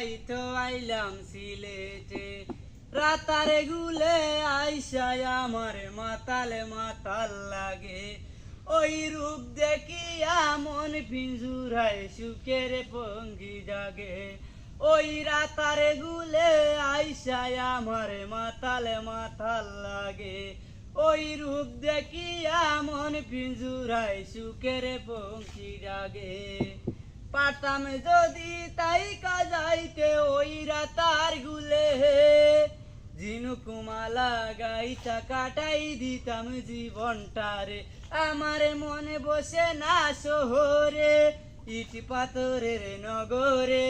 তাই আইলাম সিলেটে। রাতারে গুলে আইসায় আমার মাতালে মাতাল লাগে। ওই রূপ দেখিয়া মন পিঞ্জুরায় সুখের পঙ্গি জাগে। ওই রাতারে গুলে আইসায় আমার মাতালে মাতাল লাগে। ওই রূপ দেখিয়া মন পিঞ্জুরায় সুখের পঙ্কি জাগে। পারতাম যদি তাই কাজাইতে ওই রাতার গুলে। ঝিনুকুমালা গাইটা কাটাই দিতাম জীবনটারে। আমার মনে বসে না শহরে, ইট পাথরের নগরে।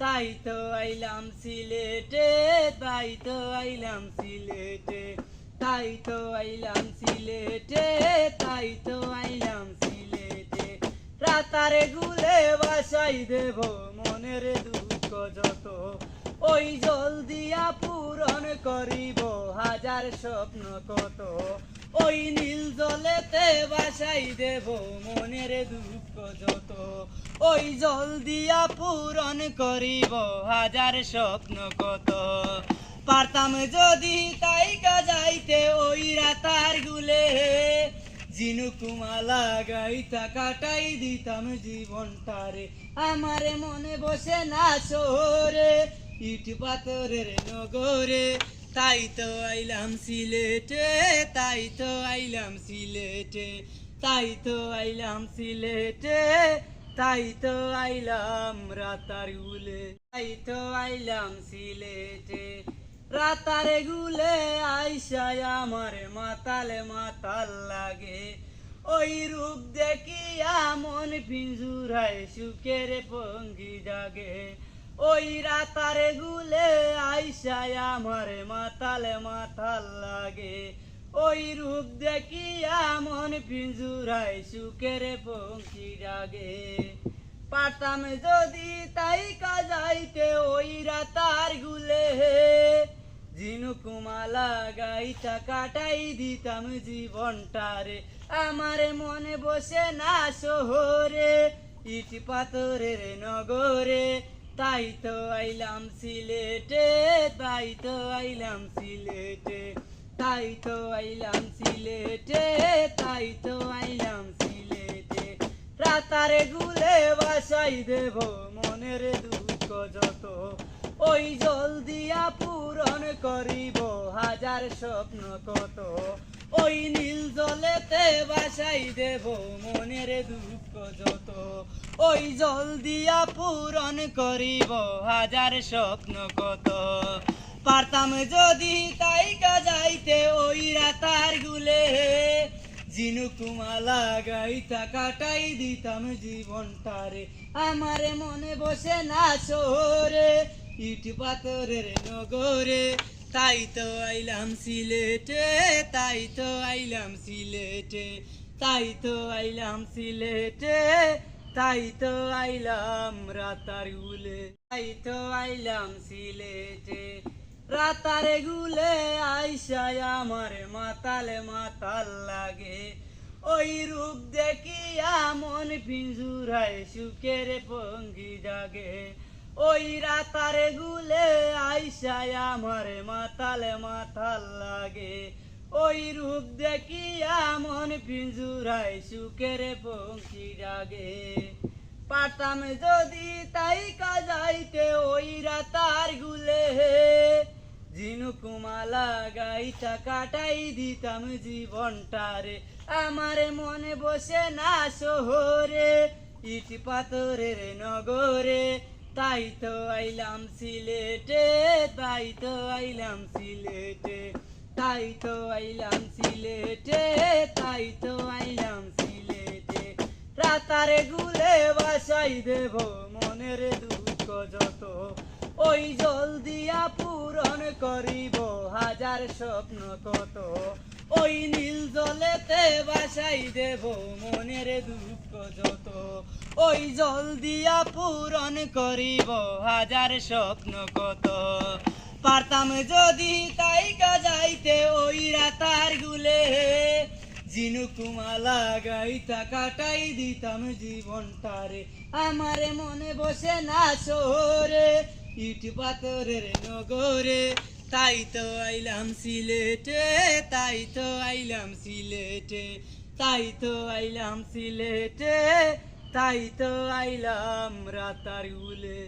তাই তো আইলাম সিলেটে, তাই তো আইলাম সিলেটে। তাই তো আইলাম সিলেটে, তাই তো আইলাম সিলেটে। রাতারে গুলে বাসাই দেব যত ওই জল দিয়া পূরণ করিব, হাজার স্বপ্ন কত। ওই নীল জলেতে বাসাই দেব, মনের দুঃখ যত। ওই জল দিয়া পূরণ করিব, হাজার স্বপ্ন কত। পারতাম যদি তাই যাইতে, ওই রাতার গুলে। জিনুকুমালা গাইতা কাটাই দিতাম জীবনটারে। আমার মনে বসে না শহরে ইট পাথরের নগরে, তাই তো আইলাম সিলেটে, তাই তো আইলাম সিলেটে, তাই তো আইলাম সিলেটে, তাই তো আইলাম রাতার গুলে, তাই তো আইলাম সিলেটে। রাতারে গুলে আইসায় আমার মাতালে মাতাল লাগে। ওই রূপ দেখিয়া মন পিঞ্জুরায় সুখের পঙ্গি জাগে। ওই রাতারে গুলে আইসায় আমার মাতালে, মাতাল লাগে। ওই রূপ দেখিয়া মন পিঞ্জুরায় সুখের পঙ্কি জাগে। পারতাম যদি তাই কাজাইতে ওই রাতার গুলে। ঝিনুকুমালা গাইটা কাটাই দিতাম জীবনটারে। আমার মনে বসে না শহরে, ইট পাথরের নগরে। তাই তো আইলাম সিলেটে তাই তো আইলাম সিলেটে। তাই তো আইলাম সিলেটে তাই তো আইলাম সিলেটে। রাতারে গুলে বাসাই দেব মনের দুঃখ যত। ওই জল দিয়া পূরণ করিব হাজার স্বপ্ন কত। ওই নীল জলেতে বাসাই দেব মনের দুঃখ যত। ওই জল দিয়া পূরণ করিব হাজার স্বপ্ন কত। পারতাম যদি তাই যাইতে ওই রাতার গুলে। জিনুকুমালা গাইতা কাটাই দিতাম জীবনটারে। আমার মনে বসে না শহরে ইট পাথরের নগরে। তাই তো আইলাম সিলেটে তাই তো আইলাম সিলেটে তাই তো আইলাম সিলেটে তাই তো আইলাম রাতার গুলে তাই তো আইলাম সিলেটে। রাতারে গুলে আইসায় আমার মাতালে মাতাল লাগে। ওই রূপ দেখিয়া মন পিঞ্জুরায় সুখের পঙ্গি জাগে। ওই রাতারে গুলে আইসায় আমার মাতালে মাতাল লাগে। ওই রূপ দেখিয়া মন পিঞ্জুরায় সুখের পঙ্কি জাগে। পারতাম যদি তাই কাজাইতে ওই রাতার গুলে। ঝিনুকুমালা গাইটা কাটাই দিতাম জীবনটারে। আমার মনে বসে না শহরে, ইট পাথরের নগরে। তাই তো আইলাম সিলেটে তাই তো আইলাম সিলেটে। তাই তো আইলাম সিলেটে তাই তো আইলাম সিলেটে। রাতারে গুলে বাসাই দেব মনের দুঃখ যত। ওই জল দিয়া পূরণ করিব হাজার স্বপ্ন কত। ওই নীল জলেতে বাসাই দেব মনের দুঃখ যত। ওই জল দিয়া পূরণ করিব, হাজার স্বপ্ন কত। পারতাম যদি তাই যাইতে ওই রাতার গুলে। জিনুকুমালা গাইতা কাটাই দিতাম জীবনটারে। আমার মনে বসে না শহরে ইট পাথরের নগরে। তাই তো আইলাম সিলেটে, তাই তো আইলাম সিলেটে, তাই তো আইলাম সিলেটে। তাই তো আইলাম রাতার উলে